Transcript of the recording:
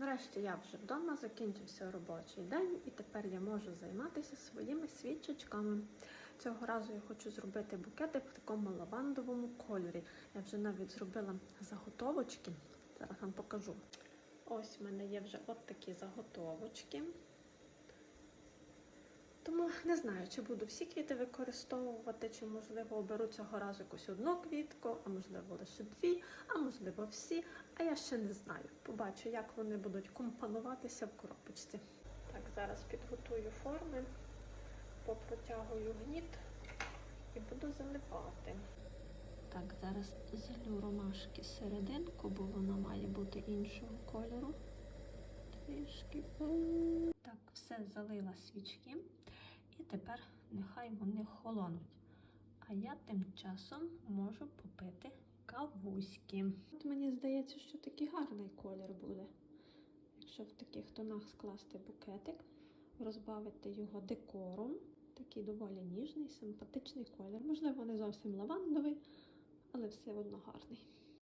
Нарешті я вже вдома, закінчився робочий день, і тепер я можу займатися своїми свічечками. Цього разу я хочу зробити букетик в такому лавандовому кольорі. Я вже навіть зробила заготовочки. Зараз вам покажу. Ось в мене є вже от такі заготовочки. Тому не знаю, чи буду всі квіти використовувати, чи можливо оберу цього разу якусь одну квітку, а можливо лише дві, а можливо всі. А я ще не знаю. Побачу, як вони будуть компонуватися в коробочці. Так, зараз підготую форми, попротягую гніт і буду заливати. Так, зараз залю ромашки серединку, бо вона має бути іншого кольору. Трішки. Так, все залила свічки. Тепер нехай вони холонуть. А я тим часом можу попити кавуськи. От мені здається, що такий гарний колір буде. Якщо в таких тонах скласти букетик, розбавити його декором. Такий доволі ніжний, симпатичний колір. Можливо, не зовсім лавандовий, але все одно гарний.